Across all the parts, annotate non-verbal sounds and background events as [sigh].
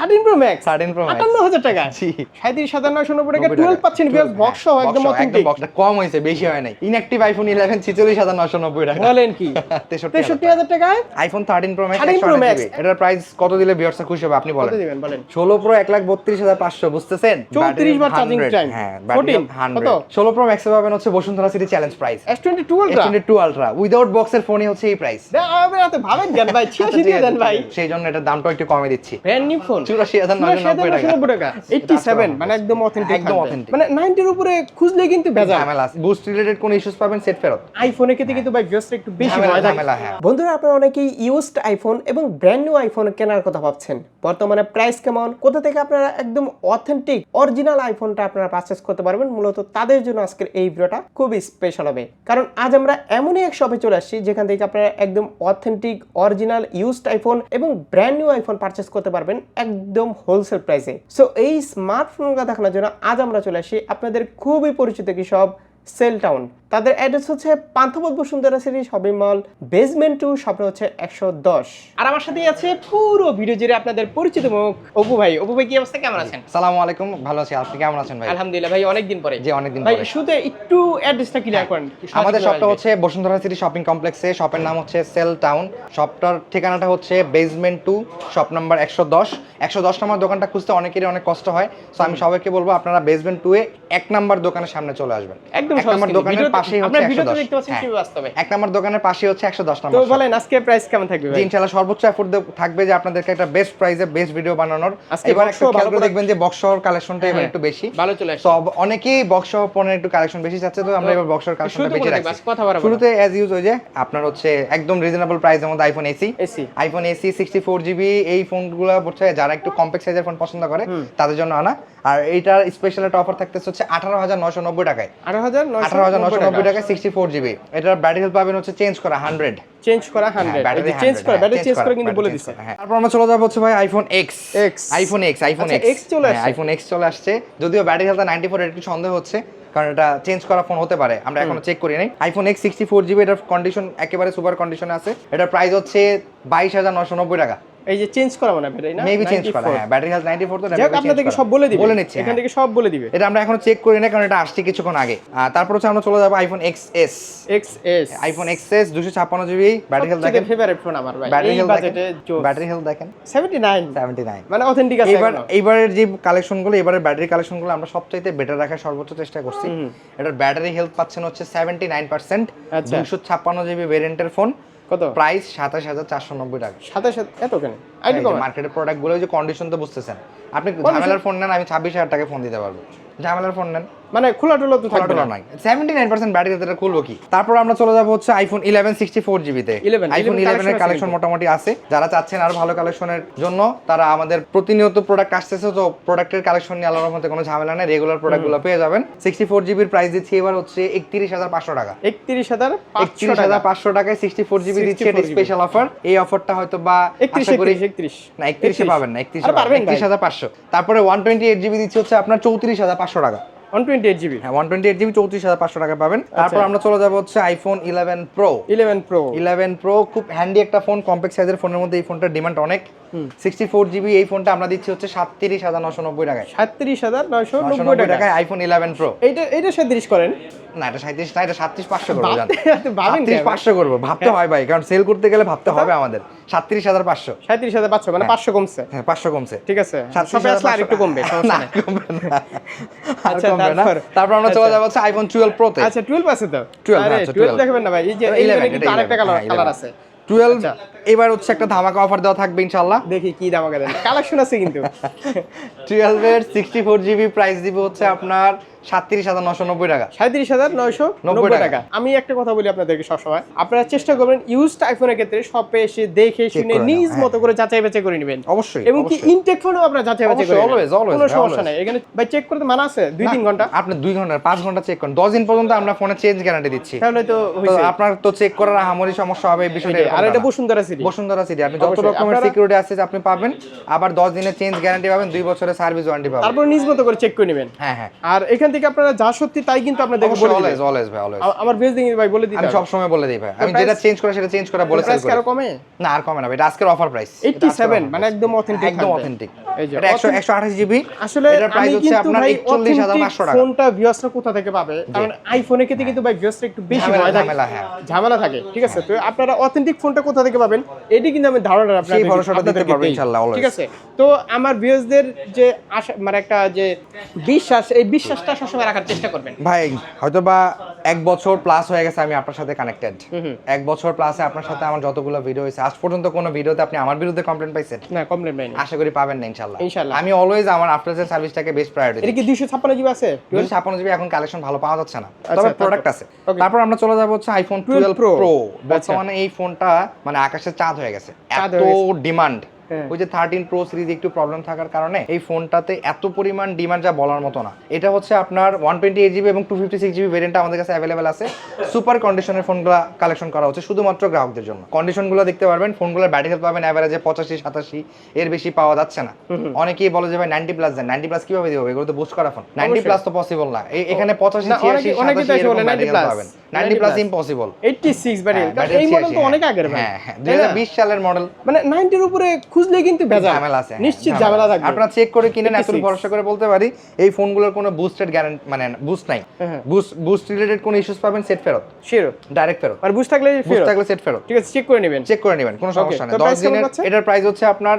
Thirteen pro max thirteen pro আটান্ন হাজার টাকা? জি। সাঁত্রিশ হাজার নয়শো নব্বই টাকা। টুয়েলভ পাচ্ছেন বিকজ বক্স সহ একদম অথেন্টিক কম হয়েছে বেশি হয় নাই। ইনঅ্যাক্টিভ আইফোন ইলেভেন ছিচল্লিশ হাজার নশো নব্বই টাকা। বলেন কি? [laughs] তেষট্টি হাজার টাকায়? IPhone thirteen pro max 13 Pro Max। এটার প্রাইস কত দিলে বিয়ার্সা খুশি হবে? আপনি কত বলেন দিবেন? বলেন। ষোলো প্রো এক লাখ বত্রিশ হাজার পাঁচশো বুঝতেছেন? 34 বার charging time। হ্যাঁ 14 কত? ষোলো প্রো ম্যাক্সে পাবেন হচ্ছে Bashundhara city challenge price S twenty two ultra twenty two ultra without বক্সের ফোনই হচ্ছে এই প্রাইস ভাবেন দেন ভাই? ছিয়াশি দিয়ে দেন ভাই। সেই জন্য এটার দামটা একটু কমে দিচ্ছি। ব্র্যান্ড নিউ ফোন চুরাশি হাজার টাকা। টাকা। এইটটি সেভেন মানে একদম অথেন্টিক একদম authentic। মানে নাইনটির উপরে খুঁজলে কিন্তু ভেজা ঝামেলা বুস্ট রিলেটেড কোন ইস্যুস পাবেন সেট ফেরত। আইফোনের ক্ষেত্রে কিন্তু ভাই ভিউসটা একটু বেশি ঝামেলা ঝামেলা হ্যাঁ। বন্ধুরা আপনারা অনেকেই ইউজড আইফোন এবং ব্র্যান্ড নিউ আইফোন কেনার কথা ভাবছেন। বর্তমানে প্রাইস কেমন? কোথা থেকে আপনারা একদম অথেন্টিক অরিজিনাল আইফোনটা আপনারা পারচেস করতে পারবেন? মূলত তাদের জন্য আজকের এই ভিডিওটা খুবই স্পেশাল হবে। কারণ আজ আমরা এমনই এক শপে চলে আসছি যেখান থেকে আপনারা একদম অথেন্টিক অরিজিনাল ইউজড আইফোন এবং ব্র্যান্ড নিউ আইফোন পারচেস করতে পারবেন। একদম হোলসেল প্রাইসে সো এই স্মার্টফোনগুলো দেখানোর জন্য আজ আমরা চলে আসি আপনাদের খুবই পরিচিত কি সব সেল টাউন তাদের অ্যাড্রেস হচ্ছে Panthapath Bashundhara city shopping mall basement two Shwapno হচ্ছে একশো দশ। আর আমার সাথেই আছে পুরো ভিডিও জুড়ে আপনাদের পরিচিত মুখ অপু ভাই। অপু ভাই কি অবস্থা? কেমন আছেন? সালামু আলাইকুম ভালো আছি। আপনি কেমন আছেন ভাই? আলহামদুলিল্লাহ ভাই অনেকদিন পরে। জি অনেকদিন ভাই শুধু একটু অ্যাড্রেসটা ক্লিয়ার করেন। আমাদের শপটা হচ্ছে বসুন্ধরা সিটি শপিং কমপ্লেক্সে শপের নাম হচ্ছে সেল টাউন শপটার ঠিকানাটা হচ্ছে বেসমেন্ট টু শপ নাম্বার একশো দশ। একশো দশ নম্বর দোকানটা খুঁজতে অনেকেরই অনেক কষ্ট হয়। সো আমি সবাইকে বলব আপনারা বেসমেন্ট টু এ এক নাম্বার দোকানের সামনে চলে আসবেন। একদম নম্বর দোকানের পাশেই হচ্ছে ভিডিওতে দেখতে পাচ্ছেন হ্যাঁ। বাস্তবে। এক নম্বর দোকানের পাশেই হচ্ছে 110 নম্বর তো বলেন আজকে প্রাইস কেমন থাকবে ভাই? ইনশাআল্লাহ সর্বোচ্চ থাকবে যে আপনাদেরকে একটা বেস্ট প্রাইসে বেস্ট ভিডিও বানানোর। এবার খেয়াল করে দেখবেন যে কালেকশনটা এবার হ্যাঁ, একটু বেশি। ভালো চলে আসছে। সব অনেকেই বক্স পণ্যের একটু কালেকশন বেশি চাচ্ছে তো আমরা এবার কালেকশনটা বেশি রাখছি। শুরুতে ইউজ আপনার হচ্ছে একদম রিজনেবল প্রাইসের মধ্যে iPhone SE iPhone SE 64 GB এই ফোনগুলো পড়ছে যারা একটু কম্প্যাক্ট সাইজের ফোন পছন্দ করে তাদের জন্য আনা। আর এইটার স্পেশাল একটা অফার থাকতেছে হচ্ছে 18990 টাকায়। 18990 নব্বই টাকায় সিক্সটি ফোর জিবি এটার ব্যাটারি হেলথ পাবেন হচ্ছে চেঞ্জ করা হান্ড্রেড চেঞ্জ করা হান্ড্রেড ব্যাটারি চেঞ্জ করা ব্যাটারি চেঞ্জ করে কিন্তু বলে দিছে। হ্যাঁ। তারপর আমরা চলে যাব হচ্ছে ভাই iPhone X X iPhone X iPhone X X চলে আসছে। আইফোন এক্স চলে আসছে। যদিও ব্যাটারি হেলথ নাইনটি ফোর একটু সন্দেহ হচ্ছে কারণ এটা চেঞ্জ করা ফোন হতে পারে। আমরা এখনও চেক করি নাই। IPhone X sixty four GB এটার কন্ডিশন একেবারে সুপার কন্ডিশনে আছে। এটার প্রাইস হচ্ছে বাইশ হাজার নশো নব্বই টাকা। এই যে চেঞ্জ করা মানে ব্যাটারি না? মেবি চেঞ্জ করা হ্যাঁ ব্যাটারি হেলথ নাইনটি ফোর তো যাক আপনাদেরকে সব বলে দিবে। বলে নিচ্ছে এখান হ্যাঁ। থেকে সব বলে দিবে। এটা আমরা এখনও চেক করি না কারণ এটা আসছে কিছুক্ষণ আগে। তারপর হচ্ছে আমরা চলে যাব আইফোন এক্স এস আইফোন দুশো ছাপ্পান্ন জিবি ব্যাটারি হেলথ দেখেন। ফেভারিট ফোন আমার ভাই। ব্যাটারি হেলথ বাজেটে ব্যাটারি হেলথ দেখেন। 79 সেভেন্টি নাইন মানে অথেন্টিক আছে এবার এখনও। এইবারের যে কালেকশনগুলো এবারের ব্যাটারি কালেকশনগুলো আমরা সবচাইতে বেটার রাখার সর্বোচ্চ চেষ্টা করছি। এটার ব্যাটারি হেলথ পাচ্ছেন হচ্ছে সেভেন্টি নাইন পার্সেন্ট আচ্ছা। দুশো ছাপ্পান্ন জিবি ভেরিয়েন্টের ফোন কত? প্রাইস সাতাশ হাজার চারশো নব্বই টাকা। সাতাশ এত কেন? মার্কেটের প্রোডাক্টগুলো যে কন্ডিশন তো বুঝতেছেন। আপনি ঝামেলার ফোন নেন আমি ছাব্বিশ হাজার টাকা ফোন দিতে পারব। ঝামেলার ফোন নেন। মানে খোলা টোলা তো থাকবে ফটোটা না। নাই। সেভেন্টি নাইন পার্সেন্ট ব্যাটারি এটা খুলবো কি? তারপর আমরা চলে যাব হচ্ছে আইফোন ইলেভেন সিক্সটি ফোর জিবিতে আইফোন 11 ইলেভেনের কালেকশন মোটামুটি আছে। যারা চাচ্ছেন আরও ভালো কালেকশনের জন্য তারা আমাদের প্রতিনিয়ত প্রোডাক্ট আসতেছে তো প্রোডাক্টের কালেকশন নিয়ে আলাদার মধ্যে কোনো ঝামেলা নেই। রেগুলার প্রোডাক্টগুলো পেয়ে যাবেন। সিক্সটি ফোর জিবির প্রাইস দিচ্ছি এবার হচ্ছে একত্রিশ হাজার পাঁচশো টাকা। একত্রিশ হাজার একত্রিশ পাঁচশো হাজার টাকা পাঁচশো টাকায় সিক্সটি ফোর জিবি দিচ্ছে 64 এটা স্পেশাল অফার এই অফারটা হয়তো বা একত্রিশ আশা করি একত্রিশ একত্রিশ। না একত্রিশে পাবেন না একত্রিশে আরে পারবেন ভাই। একত্রিশ হাজার পাঁচশো। তারপরে ওয়ান টোয়েন্টি এইট জিবি দিচ্ছে হচ্ছে আপনার চৌত্রিশ হাজার পাঁচশো টাকা। ওয়ান টোয়েন্টি এইট জিবি হ্যাঁ ওয়ান টোয়েন্টি এইট জিবি চৌত্রিশ হাজার পাঁচশো টাকা পাবেন। তারপর আমরা চলে যাব হচ্ছে iPhone eleven pro eleven pro eleven pro খুব হ্যান্ডি একটা ফোন কম্প্যাক্ট সাইজের ফোনের মধ্যে এই ফোনটার ডিমান্ড অনেক। সিক্সটি ফোর জিবি এই ফোনটা আমরা দিচ্ছি হচ্ছে সাতত্রিশ হাজার নশো নব্বই টাকায়। সাতত্রিশ হাজার নশো নব্বই টাকায়। আইফোন ইলেভেন প্রো এইটা এইটা করেন। না এটা সাঁত্রিশ না এটা সাতত্রিশ পাঁচশো করব সাতত্রিশ পাঁচশো করব ভাবতে হয়। ভাই কারণ সেল করতে গেলে ভাবতে হবে আমাদের। সাতত্রিশ হাজার পাঁচশো। সাঁত্রিশ হাজার পাঁচশো মানে পাঁচশো কমছে। হ্যাঁ পাঁচশো কমছে। ঠিক আছে। সবে আসলে আর একটু কমবে না, কমবে না। আচ্ছা। তারপর? আমরা চলে আচ্ছা। যাব হচ্ছে আইফোন টুয়েলভ প্রোতে আচ্ছা টুয়েলভ আছে তো? 12 আরে আচ্ছা, 12 12 দেখাবেন না ভাই। এই যে এই 11 কিন্তু এটা আরেকটা কালার হ্যাঁ, কালার আছে। টুয়েলভ আচ্ছা। এবার হচ্ছে একটা ধামাকা অফার দেওয়া থাকবে ইনশাল্লাহ দেখি কি দাম দেন। কালেকশন আছে কিন্তু। টুয়েলভের সিক্সটি ফোর জিবি প্রাইস দিব হচ্ছে আপনার সাতত্রিশ হাজার নশো নব্বই টাকা। সাঁত্রিশ হাজার নয়শো নব্বই নব্বই টাকা। টাকা। আমি একটা কথা বলি আপনাদেরকে সবসময়। আপনারা চেষ্টা করবেন ইউজড আইফোনের ক্ষেত্রে শপে এসে দেখে শুনে নিজ মতো করে যাচাই বাছাই করে নেবেন। অবশ্যই এবং কি ইনটেক ফোনও আপনারা যাচাই বাছাই করে অবশ্যই, নেবেন। always, always, কোনো সমস্যা নাই। এখানে ভাই চেক করতে মানা আছে? দুই তিন ঘণ্টা? আপনি দুই ঘণ্টা পাঁচ ঘণ্টা চেক করেন। দশ দিন পর্যন্ত আমরা ফোনে চেঞ্জ গ্যারান্টি দিচ্ছি। তাহলে তো তো আপনার তো চেক করার আহামরি সমস্যা হবে এই বিষয়টা আর এটা বসুন্ধরা সিটি বসুন্ধরা সিটি আপনি যত রকমের সিকিউরিটি আছে আপনি পাবেন আবার দশ দিনের চেঞ্জ গ্যারান্টি পাবেন দুই বছরের সার্ভিস ওয়ারেন্টি পাবেন। তারপর নিজ মতো করে চেক করে নেবেন। হ্যাঁ হ্যাঁ। আর এখান এখান থেকে আপনারা যা সত্যি তাই কিন্তু আপনাদের বলে অলওয়েজ অলওয়েজ ভাই অলওয়েজ আমার বেশ দিন ভাই বলে দিতে আমি সব সময় বলে দিই ভাই। আমি যেটা চেঞ্জ করে সেটা চেঞ্জ করে বলে সেল করি। কারও কমে? না আর কমে না ভাই, এটা আজকের অফার প্রাইস 87 মানে একদম অথেন্টিক একদম অথেন্টিক এটা 100 128 জিবি আসলে এটার প্রাইস হচ্ছে আপনার 41500 টাকা। ফোনটা ভিউয়ার্সরা কোথা থেকে পাবে? কারণ আইফোনের ক্ষেত্রে কিন্তু ভাই ভিউয়ার্সরা একটু বেশি ঝামেলা- ভয় থাকে ঝামেলা, হ্যাঁ। থাকে ঠিক আছে? তো আপনারা অথেন্টিক ফোনটা কোথা থেকে পাবেন? এটি কিন্তু আমি ধারণা আপনাদের ভরসাটা দিতে পারব ইনশাআল্লাহ, always। ঠিক আছে? তো আমার ভিউয়ার্সদের যে আশা মানে একটা যে বিশ্বাস এই বিশ্বাসটা সবসময় রাখার চেষ্টা করবেন। ভাই হয়তো বা এক বছর প্লাস হয়ে গেছে আমি আপনার সাথে কানেক্টেড এক বছর প্লাসে আপনার সাথে আমার যতগুলো ভিডিও হয়েছে আজ পর্যন্ত কোনো ভিডিওতে আপনি আমার বিরুদ্ধে কমপ্লেন পাইছেন? না কমপ্লেন পাইনি। আশা করি পাবেন না ইনশাল্লাহ ইনশাআল্লাহ। আমি অলওয়েজ আমার আফটার সেল সার্ভিসটাকে বেস্ট প্রায়োরিটি এটা কি দুইশো ছাপ্পান্ন জিবি আছে? দুশো ছাপ্পান্ন জিবি এখন কালেকশন ভালো পাওয়া যাচ্ছে না। তবে প্রোডাক্ট আছে। তারপর আমরা চলে যাব হচ্ছে আইফোন 12 প্রো বর্তমানে এই ফোনটা মানে আকাশের চাঁদ হয়ে গেছে। এত ডিমান্ড। ওই যে থার্টিন প্রো সিরিজ একটু প্রবলেম থাকার কারণে এই ফোনটাতে এত পরিমাণ ডিমান্ড যা বলার মতো না। এটা হচ্ছে আপনার ওয়ান টোয়েন্টি এইট জিবি এবং two fifty six GB variant আমাদের কাছে অ্যাভেলেবেল আছে। সুপার কন্ডিশনের ফোনগুলো কালেকশন করা হচ্ছে শুধুমাত্র গ্রাহকদের জন্য। কন্ডিশনগুলো দেখতে পারবেন ফোনগুলোর ব্যাটারি হেলথ পাবেন অ্যাভারেজে পঁচাশি সাতাশি এর বেশি পাওয়া যাচ্ছে না। অনেকেই বলে যে ভাই নাইনটি প্লাস দেন নাইনটি প্লাস কীভাবে দিব? এগুলো তো বুস্ট করা ফোন নাইনটি প্লাস তো পসিবল না। এখানে পঁচাশি ছিয়াশি সাতাশি পাবেন। 90 plus impossible eighty six battery হ্যাঁ, এই মডেল তো অনেক আগের ভাই হ্যাঁ হ্যাঁ দুই না? হাজার বিশ সালের মডেল মানে নাইনটির উপরে খুঁজলে কিন্তু ভেজাল। ঝামেলা আছে হ্যাঁ, নিশ্চিত ঝামেলা থাকবে। আপনারা চেক করে কিনেন 86 এতটুকু ভরসা করে বলতে পারি এই ফোনগুলোর কোনো বুস্টেড গ্যারান্টি মানে বুস্ট নাই। হ্যাঁ। বুস্ট বুস্ট রিলেটেড কোনো ইস্যুস পাবেন সেট ফেরত। শিওর ডাইরেক্ট ফেরত। আর বুঝ থাকলে বুস্ট ফেরত। থাকলে সেট ফেরত। ঠিক আছে চেক করে নেবেন। চেক করে নেবেন কোনো সমস্যা নেই। তো দশ price কেমন দিনের এটার প্রাইস হচ্ছে আপনার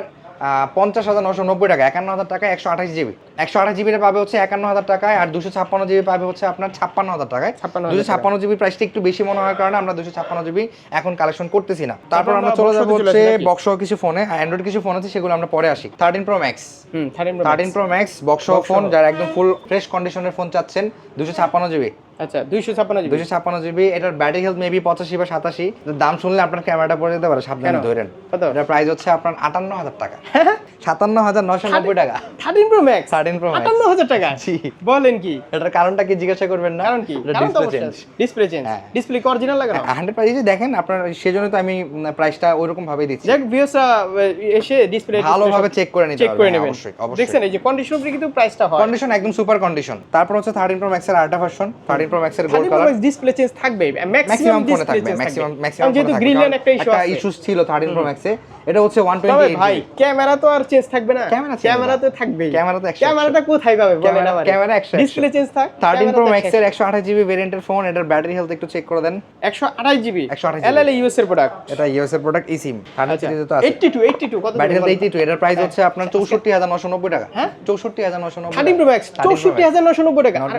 পঞ্চাশ হাজার নশো নব্বই টাকা একান্ন হাজার টাকা একশো আঠাশ জিবি। একশো আঠাশ জিবিটা পাবে হচ্ছে একান্ন হাজার টাকায় আর দুশো ছাপ্পান্ন জিবি পাবে হচ্ছে আপনার ছাপ্পান্ন হাজার টাকায়। 56,000 দুশো ছাপ্পান্ন জিবি প্রাইসটা একটু বেশি মনে হওয়ার কারণে আমরা দুশো ছাপ্পান্ন জিবি এখন কালেকশন করতেছি না। তারপর আমরা চলে যাব হচ্ছে বক্স কিছু ফোনে অ্যান্ড্রয়েড কিছু ফোন আছে সেগুলো আমরা পরে আসি। Thirteen pro max thirteen pro max box phone. যারা একদম ফুল ফ্রেশ কন্ডিশনের ফোন চাচ্ছেন দুশো ছাপ্পান্ন জিবি। আচ্ছা দুইশো ছাপ্পান্ন জিবি। ছাপ্পান্ন জিবি এটার ব্যাটারি হেলথ মেবি পঁচাশি বা সাতাশি। দাম শুনলে আপনার ক্যামেরাটা পড়ে যেতে পারে সাবধানে ধরেন। এটার প্রাইস হচ্ছে আপনার আটান্ন হাজার টাকা। সাতান্ন হাজার নশো নব্বই টাকা। Thirteen pro max? 13 Pro Max। আটান্ন হাজার টাকা? [laughs] জি। বলেন কি? এটার কারণটা কি জিজ্ঞাসা করবেন না? কারণ কি? ডিসপ্লে চেঞ্জ হ্যাঁ। ডিসপ্লে কি অরিজিনাল লাগানো? হান্ড্রেড প্রাইস দেখেন আপনার সেজন্য তো আমি প্রাইসটা ওইরকম ভাবেই দিচ্ছি। যাক ভিউসরা এসে ডিসপ্লে ভালোভাবে চেক করে নিতে চেক করে হ্যাঁ, নেবেন। অবশ্যই অবশ্যই। দেখছেন এই যে কন্ডিশন কিন্তু প্রাইসটা হয়। কন্ডিশন একদম সুপার কন্ডিশন তারপর হচ্ছে থার্টিন প্রো ম্যাক্সের আরেকটা ভার্সন থার্টিন প্রো ম্যাক্সের গোল্ড কালার ডিসপ্লে চেঞ্জ থাকবে ম্যাক্সিমাম ফোনে থাকবে ম্যাক্সিমাম ম্যাক্সিমাম যেহেতু গ্রিন লাইন একটা ইস্যু আছে। ইস্যুস ছিল থার্টিন প্রো ম্যাক্সে এটা হচ্ছে ওয়ান তবে টোয়েন্টি ভাই ক্যামেরা তো আর চেঞ্জ থাকবে না। ক্যামেরা ক্যামেরা তো থাকবেই। ক্যামেরা তো 100 ক্যামেরাটা কোথায় পাবে ক্যামেরা- ক্যামেরা 100 ডিসপ্লে চেঞ্জ থাক থার্টিন প্রো ম্যাক্সের একশো আঠাশ জিবি ভেরিয়েন্টের ফোন এটার ব্যাটারি হেলথ একটু চেক করে দেন। 128 জিবি 128 এলএল ইউএস এর প্রোডাক্ট এটা ইউএস এর প্রোডাক্ট ইসিম থার্টি আচ্ছা। সিরিজে তো আছে। 82 82 কত ব্যাটারি হেলথ এইটি টু এটার প্রাইস হ্যাঁ। হচ্ছে আপনার চৌষট্টি হাজার নশো নব্বই টাকা। হ্যাঁ? চৌষট্টি হাজার নশো নব্বই 13 প্রো ম্যাক্স 64990 টাকা। আর-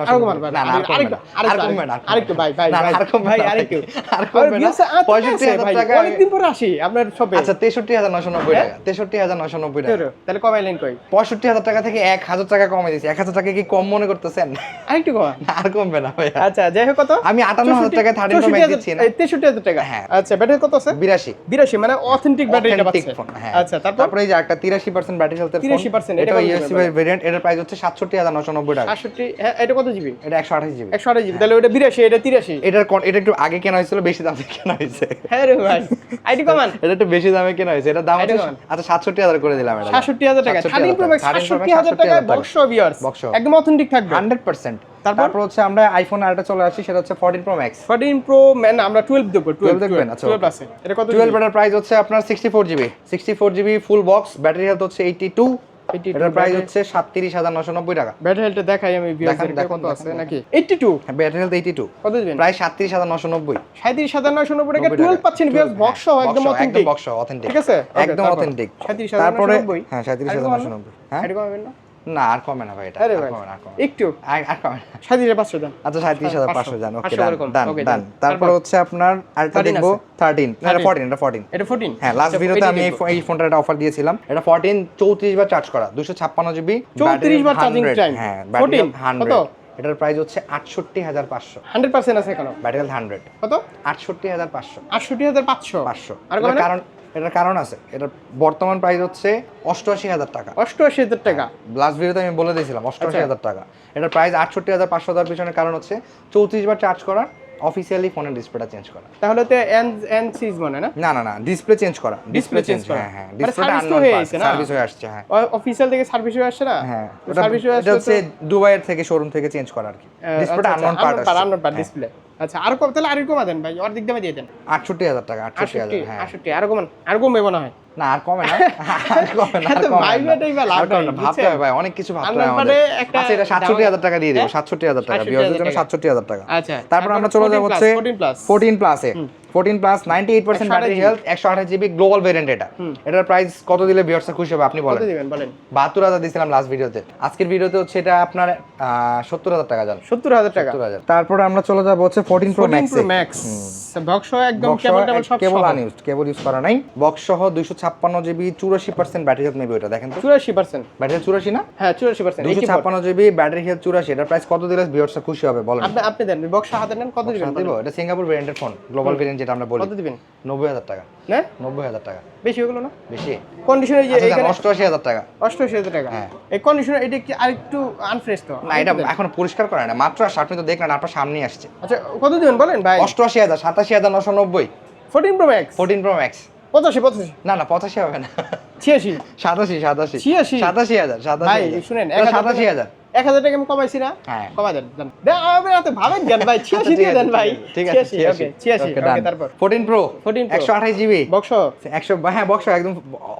ভাই না, আরেকটু। আর কমবে না, আরেকটু ভাই ভাই না, না, ভাই, আর কমবে ভাই আরেকটু। আর কমবে না। 65,000 টাকা অনেকদিন পরে আসি আপনার শপে আচ্ছা নব্বই হ্যাঁ? টাকা তেষট্টি হাজার নশো নব্বই টাকা। তাহলে কমাইলেন কই? পঁয়ষট্টি হাজার টাকা থেকে এক হাজার টাকা কমে দিয়েছি। এক হাজার টাকা কি কম মনে করতেছেন? আরেকটু কমান। আর কমবে না ভাইয়া। আচ্ছা যাই হোক কত? আমি 58,000 টাকায় 13 Pro Max দিচ্ছি না? তেষট্টি হাজার টাকা? হ্যাঁ। আচ্ছা ব্যাটারি কত আছে? বিরাশি। বিরাশি মানে অথেন্টিক ব্যাটারিটা পাচ্ছে। হ্যাঁ। আচ্ছা তারপর? তারপরে এই যে একটা তিরাশি পার্সেন্ট ব্যাটারি হেলথের 83% এটা এটা ইউএসসি ভেরিয়েন্ট এটার প্রাইস হচ্ছে সাতষট্টি হাজার নশো নব্বই টাকা। সাতষট্টি হ্যাঁ এটা কত জিবি এটা জিবি তাহলে ওটা বিরাশি এটা তিরাশি। এটার এটা একটু আগে কেনা হয়েছিল বেশি দামে কেনা হয়েছে। হ্যাঁ রে ভাই। আইডি কমান। এটা একটু বেশি দামে কেনা হয়েছে। দাম এটা কেমন? আচ্ছা সাতষট্টি হাজার করে দিলাম এটা। সাতষট্টি হাজার টাকা। 67,000 thirteen pro max 13 Pro Max সাতষট্টি হাজার টাকা বক্স Box একদম অথেন্টিক থাকবে। Hundred percent. তারপর? হচ্ছে আমরা আইফোন আরেকটা চলে আসছি সেটা হচ্ছে fourteen pro max fourteen pro man আমরা টুয়েলভ দেখব টুয়েলভ দেখবেন? আচ্ছা, টুয়েলভ okay. আছে। এটা কত টুয়েলভ এটার প্রাইস হচ্ছে আপনার sixty four GB sixty four GB full box battery health হচ্ছে এইটি টু 82 এটার প্রাইস হচ্ছে সাতত্রিশ হাজার নশো নব্বই টাকা। ব্যাটারি হেলটা দেখাই আমি ভিউয়ার্সদের কত আছে নাকি? Eighty two battery health eighty two কত দিবেন? প্রায় সাতত্রিশ হাজার নশো নব্বই। সাঁত্রিশ হাজার নয়শো নব্বই টাকা। 90 পাচ্ছেন ভিউয়ার্স বক্স একদম হ্যাঁ, একদম বক্স অথেন্টিক। ঠিক আছে? একদম অথেন্টিক 37,990 হ্যাঁ সাঁত্রিশ আর হাজার কমানো? নশো নব্বই। হ্যাঁ? এটা কমাবেন না? না আর কমে না ভাই এটা আরে ভাই না একটু। আর- কমে না। সাঁত্রিশ হাজার পাঁচশো দেন। আচ্ছা সাঁত্রিশ হাজার পাঁচশো 500 জান ওকে 500 এরকম। ডান Okay, ডান done. তারপর? হচ্ছে আপনার আরেকটা দেখব আছে। থার্টিন এটা 13 এটা ফোরটিন এটা ফোরটিন হ্যাঁ লাস্ট ভিডিওতে আমি এই ফোনটার একটা অফার দিয়েছিলাম। এটা ফোরটিন চৌত্রিশ বার চার্জ করা দুশো ছাপ্পান্ন জিবি 34 বার charging time। হ্যাঁ 14 কত? এটার প্রাইস হচ্ছে আটষট্টি হাজার পাঁচশো। হান্ড্রেড পার্সেন্ট আছে এখনও। ব্যাটারি হান্ড্রেড কত? আটষট্টি হাজার পাঁচশো। আটষট্টি হাজার পাঁচশো। পাঁচশো। আর না? কারণ এটার কারণ আছে। এটার বর্তমান প্রাইস হচ্ছে অষ্টআশি হাজার টাকা। অষ্টআশি হাজার টাকা। লাস্ট ভিডিওতে আমি বলে দিয়েছিলাম অষ্টআশি আচ্ছা। হাজার টাকা। এটার প্রাইস আটষট্টি হাজার পাঁচশো দেওয়ার পিছনে কারণ হচ্ছে চৌত্রিশ বার চার্জ করার অফিসিয়ালি ফোনের ডিসপ্লেটা চেঞ্জ করা। তাহলে তো এন এন সিজ মনে না? না না না ডিসপ্লে চেঞ্জ করা। ডিসপ্লে চেঞ্জ করা। হ্যাঁ হ্যাঁ ডিসপ্লেটা service হয়ে গেছে না? সার্ভিস হয়ে আসছে হ্যাঁ। অফিসিয়াল থেকে সার্ভিস হয়ে আসছে না? হ্যাঁ সার্ভিস হয়ে আসছে হচ্ছে দুবাইয়ের থেকে শোরুম থেকে চেঞ্জ করা আর কি। ডিসপ্লেটা আননোন পার্ট আছে আননোন পার্ট ডিসপ্লে আচ্ছা আর কম তাহলে আর কমা দেন ভাই অর্ধেক দামে দিয়ে দেন। আটষট্টি হাজার টাকা আটষট্টি আটষট্টি হ্যাঁ। আটষট্টি আর কমান আর কমবে মনে হয়। না আর কমে না। [laughs] আর কমে না আর কমে না। ভাবতে হবে ভাই অনেক কিছু ভাবতে হয় আমাদের। আচ্ছা এটা সাতষট্টি হাজার টাকা দিয়ে দেবো হ্যাঁ? সাতষট্টি হাজার টাকা 67,000 জন্য টাকা। সাতষট্টি হাজার টাকা। আচ্ছা তারপর আমরা চলে যাব হচ্ছে 14 প্লাস ফোরটিন প্লাসে fourteen plus ninety eight percent battery health একশো আঠাশ জিবি গ্লোবাল ভেরিয়েন্ট এটা। এটার প্রাইস কত দিলে ভিউয়ার্সরা খুশি হবে আপনি কত বলেন। দিবেন বলেন। বাহাত্তর হাজার দিয়েছিলাম লাস্ট ভিডিওতে আজকের ভিডিওতে হচ্ছে এটা আপনার সত্তর হাজার টাকা যান সত্তর হাজার টাকা। সত্তর হাজার। তারপরে আমরা চলে যাব হচ্ছে fourteen pro 14 max pro max box একদম কেবল টেবল সব কেবল আনইউজড কেবল ইউজ করা নাই। বক্স সহ দুইশো ছাপ্পান্ন জিবি চুরাশি পার্সেন্ট ব্যাটারি হেলথ মেবি ওটা দেখেন তো। চুরাশি পার্সেন্ট ব্যাটারি চুরাশি না? হ্যাঁ চুরাশি পার্সেন্ট দুইশো ছাপ্পান্ন জিবি ব্যাটারি হেলথ চুরাশি এটার প্রাইস কত দিলে ভিউয়ার্সরা খুশি হবে বলেন। আপনি আপনি দেন বক্স হাতে নেন কত দিবেন? দিব এটা সিঙ্গাপুর ভেরিয়েন্টের ফোন গ্লোবাল ভেরিয়েন্ট যেটা আমরা বলি। কত দিবেন? নব্বই হাজার টাকা। না? নব্বই হাজার টাকা। বেশি হলো না? বেশি। কন্ডিশনে যে আচ্ছা, এখানে টাকা। হ্যাঁ। এই কন্ডিশনে এটা কি আরেকটু আনফ্রেশ তো? না এটা এখন পরিষ্কার করে না মাত্র আপনি তো দেখলেন আপনার সামনে আসছে। আচ্ছা কত দিবেন বলেন ভাই? হাজার সাতাশি হাজার নশো নব্বই। Fourteen pro max fourteen pro max পঁচাশি পঁচাশি। না না পঁচাশি হবে না। ছিয়াশি। সাতাশি সাতাশি। ছিয়াশি? সাতাশি হাজার সাতাশি শুনেন সাতাশি হাজার। এক হাজার টাকা কমাইছি না। হ্যাঁ। কমাই দেন ভাবেন কেন ভাই ছিয়াশি আচ্ছা, দিয়ে দেন ভাই। ঠিক আছে ছিয়াশি. তারপর। 14 প্রো 14 Pro। একশো আঠাশ জিবি বক্স। একশো হ্যাঁ বক্স একদম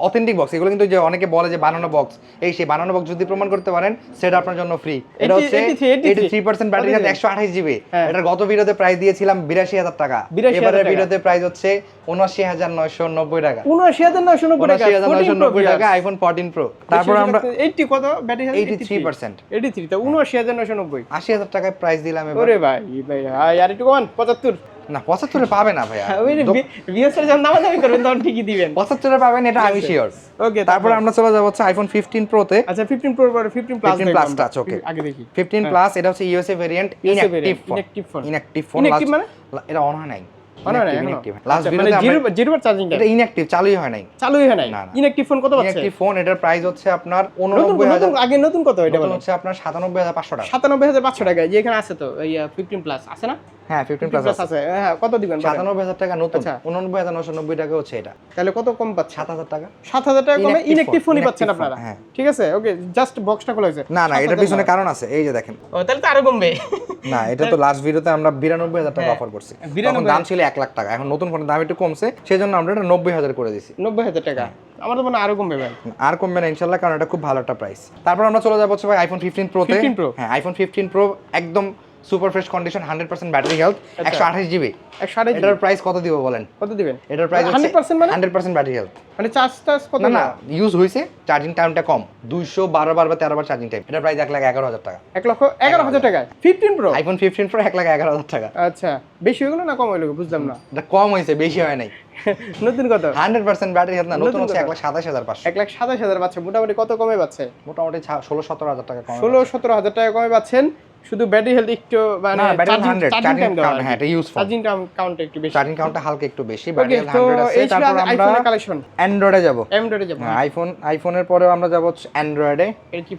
অথেন্টিক বক্স এগুলো কিন্তু যে অনেকে বলে যে বানানো বক্স এই সেই বানানো বক্স যদি প্রমাণ করতে পারেন সেটা আপনার জন্য ফ্রি এটা হচ্ছে 83, এইটি থ্রি পার্সেন্ট ব্যাটারি দিলেন? একশো আঠাশ জিবি হ্যাঁ। এটার গত ভিডিওতে প্রাইস দিয়েছিলাম বিরাশি হাজার টাকা। 82,000 এবারে টাকা। ভিডিওতে প্রাইস হচ্ছে উনআশি হাজার নয়শো নব্বই টাকা। উনআশি হাজার নয়শো নব্বই টাকা হাজার নয়শো 14 Pro নব্বই টাকা আইফোন ফোরটিন প্রো তারপর আমরা এইটটি কত? ব্যাটারি হেলথ 83% এইটি থ্রি তো উনআশি হাজার নয়শো নব্বই। আশি হাজার টাকায় প্রাইস দিলাম ওরে ভাই ভাই ভাই, আর একটু কমান পঁচাত্তর। না পঁচাত্তরে পাবে না ভাইয়া। বিএসএল যখন দামাদামি করবেন তখন ঠিকই দিবেন। পঁচাত্তরে পাবেন এটা আমি শিওর ওকে তারপর আমরা চলে যাব হচ্ছে আইফোন ফিফটিন প্রোতে আচ্ছা fifteen pro fifteen plus 15 plus touch, okay. আগে দেখি। ফিফটিন প্লাস এটা হচ্ছে USA variant inactive phone inactive phone Inactive মানে? এটা অন হয় নাই। হয় চার্জিং এটা ইনঅ্যাক্টিভ চালুই হয় নাই। চালুই হয় নাই। ফোন কত পাচ্ছে ইনঅ্যাক্টিভ ফোন এটার প্রাইস হচ্ছে আপনার নতুন উননব্বই হাজার। নতুন আগে নতুন কত এটা হচ্ছে আপনার সাতানব্বই হাজার পাঁচশো টাকা। সাতানব্বই হাজার পাঁচশো টাকা যে এখানে আছে তো এই ফিফটিন প্লাস আছে না? হ্যাঁ 15 প্লাস প্লাস আছে। হ্যাঁ কত দিবেন বলেন? সাতানব্বই হাজার টাকা নতুন। উননব্বই হাজার নশো নব্বই টাকা হচ্ছে এটা। তাহলে কত কম পাচ্ছে? সাত হাজার টাকা। সাত হাজার টাকা কমে Inactive ফোনই পাচ্ছেন আপনারা। হ্যাঁ। ঠিক আছে? ওকে জাস্ট বক্সটা খোলা হয়েছে। না না এটার পিছনে কারণ আছে এই যে দেখেন। ও তাহলে তো আরও কমবে। না এটা তো লাস্ট ভিডিওতে আমরা বিরানব্বই হাজার টাকা হ্যাঁ, অফার করছি। তখন দাম ছিল এক লাখ টাকা। এখন নতুন ফোনের দাম একটু কমছে সেই জন্য আমরা এটা নব্বই হাজার করে দিচ্ছি নব্বই হাজার টাকা? আমার তো মনে হয় আরও কমবে ভাই। আর কমবে না ইনশাল্লাহ কারণ এটা খুব ভালো একটা প্রাইস তারপর আমরা চলে যাব হচ্ছে ভাই আইফোন ফিফটিন প্রোতে 15 Pro? হ্যাঁ আইফোন ফিফটিন প্রো একদম super fresh condition hundred percent battery health একশো আঠাশ জিবি। একশো আঠাশ এটার প্রাইস কত দিব বলেন? কত দিবেন? এটার প্রাইস হান্ড্রেড পার্সেন্ট মানে? Hundred percent battery health. মানে চার্জ টার্জ কত না না ইউজ হয়েছে চার্জিং টাইমটা কম। দুইশো বারো বার বা তেরো বার চার্জিং টাইম এটার প্রাইস এক লাখ এগারো হাজার টাকা। এক লক্ষ এগারো হাজার টাকা fifteen pro iPhone fifteen pro এক লাখ এগারো হাজার টাকা। আচ্ছা বেশি হয়ে গেলো না কম হয়ে গেলো বুঝলাম না। এটা কম হয়েছে বেশি হয় নাই। [laughs] নতুন কত? হান্ড্রেড পার্সেন্ট ব্যাটারি হেলথ না নতুন হচ্ছে? এক লাখ সাতাশ হাজার পাঁচশো। এক লাখ সাতাশ হাজার পাচ্ছে মোটামুটি কত কমে পাচ্ছে মোটামুটি ষোলো সতেরো হাজার টাকা কম ষোলো সতেরো হাজার টাকা কমে পাচ্ছেন শুধু ব্যাটারি হেলথ একটু মানে 100, চার্জিং টাইম হ্যাঁ, এটা ইউজফুল চার্জিং কাউন্ট একটু বেশি। চার্জিং কাউন্টটা হালকা একটু বেশি ব্যাটারি তো হান্ড্রেড আছে। এই ছিল তারপর আইফোনের আমরা কালেকশন অ্যান্ড্রয়েডে যাব। এমডরে যাব। আইফোন আইফোনের পরেও আমরা যাব অ্যান্ড্রয়েডে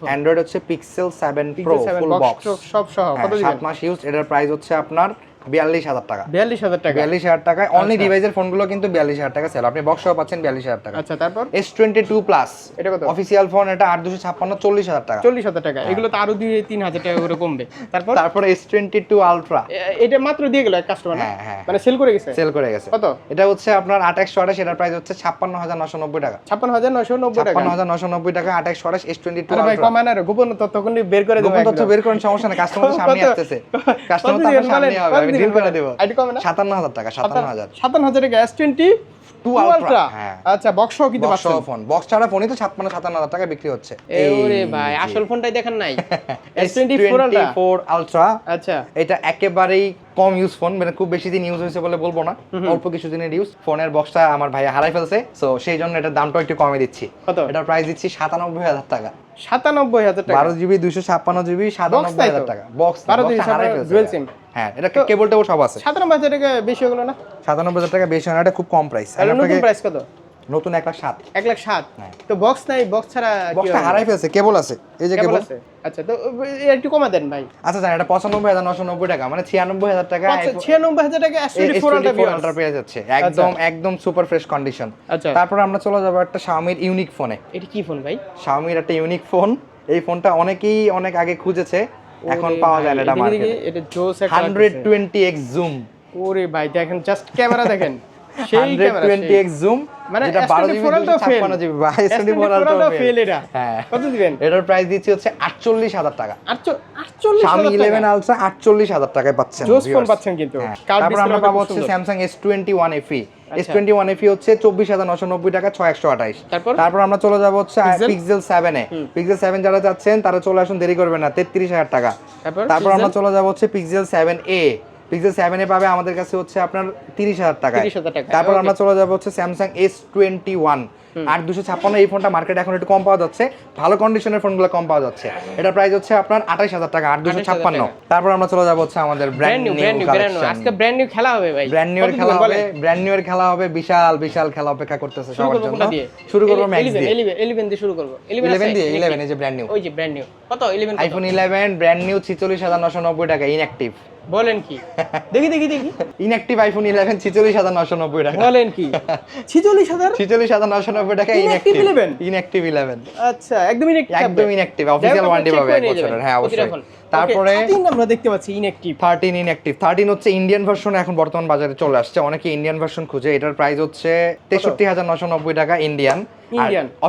অ্যান্ড্রয়েড হচ্ছে Pixel 7 pro full box box সব সহ। কত দিবেন 7 মাস ইউজ এটার প্রাইস হচ্ছে আপনার বিয়াল্লিশ হাজার টাকা। বিয়াল্লিশ হাজার টাকা? বিয়াল্লিশ হাজার টাকায় অনলি ডিভাইসের ফোনগুলো কিন্তু বিয়াল্লিশ হাজার টাকা সেল আপনি বক্স সহ পাচ্ছেন বিয়াল্লিশ হাজার টাকা। আচ্ছা তারপর? এস টোয়েন্টি টু প্লাস এটা কত? অফিসিয়াল ফোন এটা আট দুশো ছাপ্পান্ন চল্লিশ হাজার টাকা। চল্লিশ হাজার টাকা। এগুলো তো আরও দুই তিন হাজার টাকা করে কমবে। তারপর? তারপরে এস টোয়েন্টি টু আলট্রা এটা মাত্র দিয়ে গেল কাস্টমার হ্যাঁ, হ্যাঁ। মানে সেল করে গেছে? সেল করে গেছে। কত? এটা হচ্ছে আপনার আঠাশশো আঠাশ এটার প্রাইস হচ্ছে ছাপ্পান্ন হাজার নশো নব্বই টাকা। ছাপ্পান্ন হাজার নয়শো নব্বই টাকা। ছাপ্পান্ন হাজার নশো নব্বই টাকা আঠাশশো আঠাশ এস টোয়েন্টি টু ভাই কমায় না গোপন তথ্য বের করে দেবো তথ্য বের করেন সমস্যা নেই। কাস্টমার সামনে আসতেছে। কাস্টমার সামনে হবে ডিল করে বলেন? আইডি কমে না? সাতান্ন হাজার টাকা সাতান্ন হাজার। সাতান্ন হাজার টাকা এস টোয়েন্টি টু আলট্রা হ্যাঁ। আচ্ছা বক্স কিনতে পারছেন? ফোন বক্স ছাড়া ফোনই তো ছাপ্পান্ন সাতান্ন হাজার টাকা বিক্রি হচ্ছে। ওরে ভাই আসল ফোনটাই দেখেন নাই। এস টোয়েন্টি ফোর আলট্রা আচ্ছা। এটা একেবারেই কম ইউজ ফোন মানে খুব বেশি দিন ইউজ হয়েছে বলে বলব না। অল্প কিছু দিনের ইউজ ফোনের বক্সটা আমার ভাই হারাই ফেলছে। তো সেই জন্য এটার দামটা একটু কমে দিচ্ছি। এটার প্রাইস দিচ্ছি সাতানব্বই হাজার টাকা। সাতানব্বই হাজার টাকা। বারো জিবি দুইশো ছাপ্পান্ন জিবি সাতানব্বই হাজার টাকা। বক্স বারো জিবি ছাপ্পান্ন, হ্যাঁ এটা কেবল টেবল সব আছে। সাতানব্বই হাজার টাকা বেশি হয়ে না? সাতানব্বই হাজার টাকা বেশি এটা খুব কম প্রাইস নতুন প্রাইস কত? নতুন এক লাখ সাত। এক লাখ সাত। তো বক্স নাই বক্স ছাড়া বক্সটা হারাই ফেলছে কেবল আছে। এই যে কেবল কেবল আছে? আচ্ছা তো একটু কমা দেন ভাই। আচ্ছা জানেন এটা পঁচানব্বই হাজার নশো নব্বই টাকা মানে ছিয়ানব্বই হাজার টাকা ছিয়ানব্বই হাজার টাকা এসটি পেয়ে যাচ্ছে। একদম একদম সুপার ফ্রেশ কন্ডিশন আচ্ছা। তারপর আমরা চলে যাব একটা শাওমির ইউনিক ফোনে এটা কি ফোন ভাই? শাওমির একটা ইউনিক ফোন এই ফোনটা অনেকেই অনেক আগে খুঁজেছে। এখন পাওয়া যায় না এটা মার্কেটে এটা জোস একটা হান্ড্রেড লাগতেছে। টোয়েন্টি এক্স জুম ওরে ভাই দেখেন জাস্ট ক্যামেরা দেখেন। সেই ক্যামেরা টোয়েন্টি এক্স জুম মানে বারো S24 জিবি আলটাও fail। ছাপ্পান্ন জিবি বা আলটাও ফেল এটা। হ্যাঁ। কত দিবেন? এটার প্রাইস দিচ্ছি হচ্ছে আটচল্লিশ হাজার টাকা। আটচল্লিশ শাওমি ইলেভেন আলট্রা আটচল্লিশ হাজার টাকায় পাচ্ছেন জোস ফোন পাচ্ছেন কিন্তু। হ্যাঁ। তারপর আমরা পাবো হচ্ছে twenty one FE S FE twenty one FE হচ্ছে চব্বিশ হাজার নশো নব্বই টাকা ছয় একশো আঠাইশ তারপর? তারপর আমরা চলে যাব হচ্ছে Pixel? পিক্সেল সেভেনে পিক্সেল সেভেন যারা যাচ্ছেন তারা চলে আসুন দেরি করবেন না তেত্রিশ হাজার টাকা। তারপর? আমরা চলে যাব হচ্ছে Pixel seven A Pixel A পাবে আমাদের কাছে হচ্ছে আপনার তিরিশ হাজার টাকা 30,000 টাকা তারপর আমরা চলে যাব হচ্ছে স্যামসাং এস টোয়েন্টি ওয়ান আর দুশো ছাপ্পান্ন এই ফোনটা মার্কেটে এখন একটু কম পাওয়া যাচ্ছে। ভালো কন্ডিশনের ফোনগুলো কম পাওয়া যাচ্ছে। এটা প্রাইস হচ্ছে আপনার আঠাইশ হাজার টাকা আর দুশো ছাপ্পান্ন। তারপর আমরা চলে যাব হচ্ছে আমাদের ব্র্যান্ড নিউ ব্র্যান্ড নিউ আজকে ব্র্যান্ড নিউ খেলা হবে ভাই। ব্র্যান্ড নিউ এর খেলা হবে ব্র্যান্ড নিউ এর খেলা হবে বিশাল বিশাল খেলা অপেক্ষা করতেছে সবার জন্য। শুরু করব ম্যাক্স দিয়ে। 11 11 দিয়ে শুরু করব। 11 দিয়ে ইলেভেন এই যে ব্র্যান্ড নিউ ওই যে ব্র্যান্ড নিউ কত? 11 আইফোন ইলেভেন ব্র্যান্ড নিউ ছিচল্লিশ হাজার নশো নব্বই টাকা ইনঅ্যাকটিভ বলেন কি? দেখি দেখি দেখি। ইনঅ্যাকটিভ আইফোন ইলেভেন ছিচল্লিশ হাজার নশো নব্বই টাকা। বলেন কি? ছিচল্লিশ হাজার? ছিচল্লিশ হাজার নশো নব্বই টাকা ইনঅ্যাকটিভ ইনঅ্যাক্টিভ 11? ইনঅ্যাকটিভ ইলেভেন আচ্ছা একদম ইনঅ্যাকটিভ একদম ইনঅ্যাকটিভ অফিশিয়াল ওয়ারেন্টি পাবে এক বছরের। হ্যাঁ অবশ্যই। তারপরে আমরা দেখতে পাচ্ছি ইনঅ্যাক্টিভ থার্টিন ইনঅ্যাক্টিভ থার্টিন হচ্ছে ইন্ডিয়ান ভার্সন এখন বর্তমান বাজারে চলে আসছে। অনেকে ইন্ডিয়ান ভার্সন খুঁজে। এটার প্রাইস হচ্ছে তেষট্টি হাজার নশো নব্বই টাকা ইন্ডিয়ান?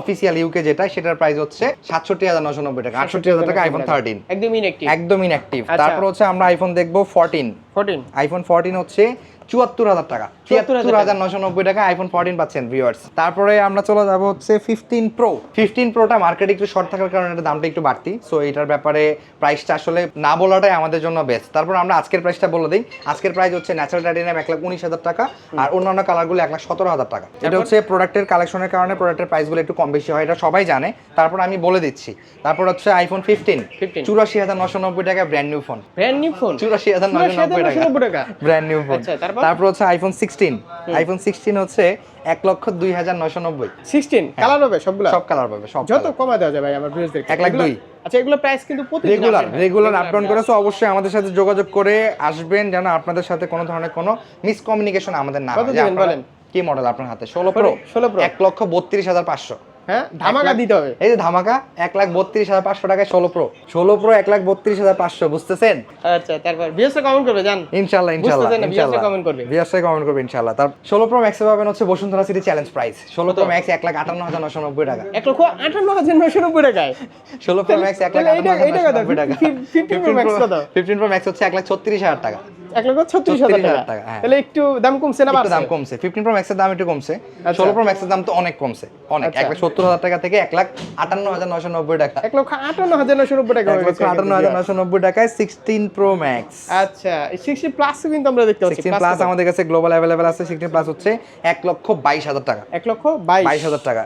অফিসিয়াল ইউকে যেটা সেটার প্রাইস হচ্ছে সাতষট্টি হাজার নশো নব্বই টাকা। আটষট্টি হাজার টাকা আইফোন থার্টিন একদম ইনঅ্যাক্টিভ একদম ইনঅ্যাক্টিভ আচ্ছা। তারপর হচ্ছে আমরা আইফোন দেখব ফোরটিন 14 আইফোন ফোরটিন হচ্ছে চুয়াত্তর হাজার টাকা। 74,000 তিয়াত্তর হাজার নশো নব্বই টাকা আইফোন ফোরটিন পাচ্ছেন ভিউয়ার্স তারপরে আমরা চলে যাব হচ্ছে ফিফটিন প্রো ফিফটিন প্রোটা মার্কেটে একটু শর্ট থাকার কারণে এটার দামটা একটু বাড়তি। সো এটার ব্যাপারে প্রাইসটা আসলে না বলাটাই আমাদের জন্য বেস্ট তারপর আমরা আজকের প্রাইসটা বলে দিই। আজকের প্রাইস হচ্ছে ন্যাচারাল টাইটেনিয়াম এক লাখ উনিশ হাজার টাকা আর অন্যান্য কালারগুলো এক লাখ সতেরো হাজার টাকা। এটা হচ্ছে প্রোডাক্টের কালেকশনের কারণে প্রোডাক্টের প্রাইসগুলো একটু কম বেশি হয় এটা সবাই জানে। তারপর আমি বলে দিচ্ছি। তারপর হচ্ছে আইফোন ফিফটিন চুরাশি হাজার নশো নব্বই টাকা brand new phone brand new phone চুরাশি হাজার নশো নব্বই টাকা। ব্র্যান্ড নিউ ফোন তারপর? হচ্ছে আইফোন সিক্সটিন আইফোন সিক্সটিন হচ্ছে এক লক্ষ দুই হাজার নশো নব্বই। 16 কালার হবে সবগুলা? সব কালার পাবে সব যত কমা দেওয়া যায় ভাই আমার ভিউয়ারদের এক লাখ দুই। আচ্ছা এগুলো প্রাইস কিন্তু রেগুলার রেগুলার Regular আপ করে অবশ্যই আমাদের সাথে যোগাযোগ করে আসবেন যেন আপনাদের সাথে কোনো ধরনের কোনো মিসকমিউনিকেশন আমাদের না হয়? কি মডেল আপনার হাতে? ষোলো প্রো 16 Pro? এক লক্ষ বত্রিশ হাজার পাঁচশো। হ্যাঁ? ধামাকা দিতে হবে। এই যে ধামাকা এক লাখ বত্রিশ হাজার পাঁচশো টাকায় ষোলো প্রো। ষোলো প্রো এক লাখ বত্রিশ হাজার পাঁচশো বুঝতেছেন? আচ্ছা তারপর ভিউয়ার্সরা কমেন্ট করবে জান। ইনশাল্লাহ ইনশাল্লাহ VSA করবে। ভিএসআই কমেন্ট করবে ইনশাল্লাহ। তার ষোলো প্রো ম্যাক্সে পাবেন হচ্ছে বসুন্ধরা সিটি চ্যালেঞ্জ প্রাইস ষোলো প্রো ম্যাক্স এক লাখ আটান্ন হাজার নশো নব্বই টাকা। এক লক্ষ আটান্ন হাজার নশো নব্বই টাকায়? ষোলো প্রো ম্যাক্স এক লাখ আটান্ন হাজার? নব্বই টাকা। 15 Pro Max কত? ফিফটিন প্রো ম্যাক্স হচ্ছে এক লাখ ছত্রিশ হাজার টাকা। এক লক্ষ ছত্রিশ হাজার টাকা। হ্যাঁ। তাহলে একটু দাম কমছে না দাম কমছে। ফিফটিন প্রো ম্যাক্সের দাম একটু কমছে। আচ্ছা। ষোলো প্রো ম্যাক্সের দাম তো অনেক কমছে। অনেক। আচ্ছা। এক লাখ সত্তর হাজার টাকা থেকে এক লাখ আটান্ন হাজার নশো নব্বই টাকা। এক লক্ষ আটান্ন হাজার নশো নব্বই টাকা এক লক্ষ আটান্ন হাজার নশো নব্বই টাকায় সিক্সটিন প্রো ম্যাক্স আচ্ছা। সিক্সটি প্লাস কিন্তু আমরা দেখতে পাচ্ছি। সিক্সটিন প্লাস আমাদের কাছে গ্লোবাল অ্যাভেলেবেল আছে। সিক্সটিন প্লাস হচ্ছে এক লক্ষ বাইশ হাজার টাকা। এক লক্ষ বাইশ। হাজার টাকা।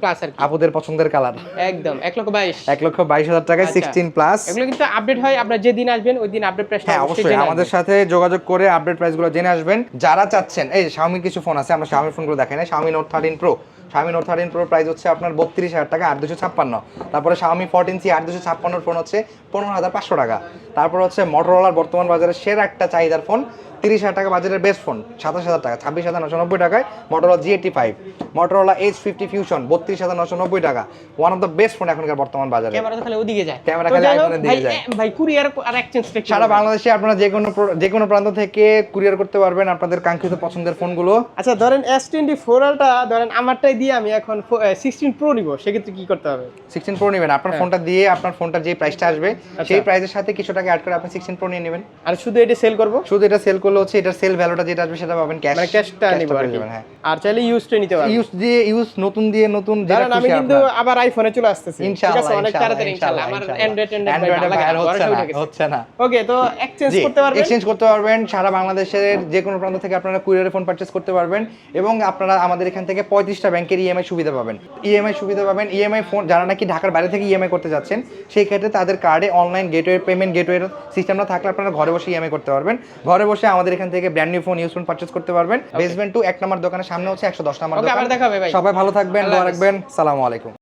প্লাস আর আপুদের পছন্দের কালার একদম। এক লক্ষ বাইশ। এক লক্ষ বাইশ হাজার টাকায় আচ্ছা। সিক্সটিন প্লাস এগুলো কিন্তু আপডেট হয়। আপনার যেদিন আসবেন ওই দিন আপডেট হ্যাঁ অবশ্যই আমাদের সাথে যোগাযোগ করে আপডেট প্রাইসগুলো জেনে আসবেন। যারা চাচ্ছেন, এই শাওমির কিছু ফোন আছে, আমরা শাওমির ফোনগুলো দেখাই না Xiaomi note thirteen pro Xiaomi note thirteen pro price হচ্ছে আপনার বত্রিশ হাজার টাকা আট দুশো ছাপ্পান্ন। তারপরে শাওমি ফোরটিন সি আট দুশো ছাপ্পান্নর ফোন হচ্ছে পনেরো হাজার পাঁচশো টাকা। তারপর হচ্ছে মোটরোলার বর্তমান বাজারে সেরা একটা চাহিদার ফোন তিরিশ হাজার টাকা বাজারের বেস্ট ফোন সাতাশ হাজার টাকা ছাব্বিশ হাজার নশো নব্বই টাকায় Motorola G eighty five Motorola edge fifty fusion বত্রিশ হাজার নশো নব্বই টাকা। One of the best phone এখনকার বর্তমান বাজারে। ক্যামেরা খালি ওদিকে যায়। ক্যামেরা তো খালি আইফোনের দিকে যায়। ভাই কুরিয়ার আর এক্সচেঞ্জ সারা বাংলাদেশে আপনারা যে কোনো যে কোনো প্রান্ত থেকে কুরিয়ার করতে পারবেন আপনাদের কাঙ্ক্ষিত পছন্দের ফোনগুলো আচ্ছা ধরেন এস টোয়েন্টি ফোর আলটা ধরেন আমারটাই দিয়ে আমি এখন সিক্সটিন প্রো নিব সেক্ষেত্রে কি করতে হবে? সিক্সটিন প্রো নেবেন আপনার হ্যাঁ। ফোনটা দিয়ে আপনার ফোনটা যে প্রাইসটা আসবে আচ্ছা। সেই প্রাইসের সাথে কিছু টাকা অ্যাড করে আপনি সিক্সটিন প্রো নিয়ে নেবেন। আর শুধু এটা সেল করব? শুধু এটা সেল করলে হচ্ছে এটার সেল ভ্যালুটা যেটা আসবে সেটা পাবেন ক্যাশ মানে ক্যাশটা নিব আর হ্যাঁ। আর চাইলে ইউজটা নিতে পারব। ইউজ দিয়ে ইউজ নতুন দিয়ে নতুন ধরেন আমি কিন্তু আবার আইফোনে চলে আসতেছি। ইনশাআল্লাহ অনেক তাড়াতাড়ি ইনশাআল্লাহ। আমার অ্যান্ড্রয়েড অ্যান্ড্রয়েড হচ্ছে না হচ্ছে না। ওকে তো এক্সচেঞ্জ করতে পারবেন? এক্সচেঞ্জ করতে পারবেন। সারা বাংলাদেশের যে কোনো প্রান্ত থেকে আপনারা কুরিয়ারে ফোন পারচেস করতে পারবেন এবং আপনারা আমাদের এখান থেকে পঁয়ত্রিশটা ব্যাংক ব্যাংকের ইএমআই সুবিধা পাবেন। ইএমআই সুবিধা পাবেন। ইএমআই ফোন যারা নাকি ঢাকার বাইরে থেকে ইএমআই করতে যাচ্ছেন সেই ক্ষেত্রে তাদের কার্ডে অনলাইন গেটওয়ে পেমেন্ট গেটওয়ে সিস্টেমটা থাকলে আপনারা ঘরে বসে ইএমআই করতে পারবেন। ঘরে বসে আমাদের এখান থেকে brand new phone use phone purchase করতে পারবেন। বেসমেন্ট টু এক নম্বর দোকানের সামনে হচ্ছে একশো দশ নম্বর সবাই ভালো থাকবেন ভালো রাখবেন। সালামু আলাইকুম।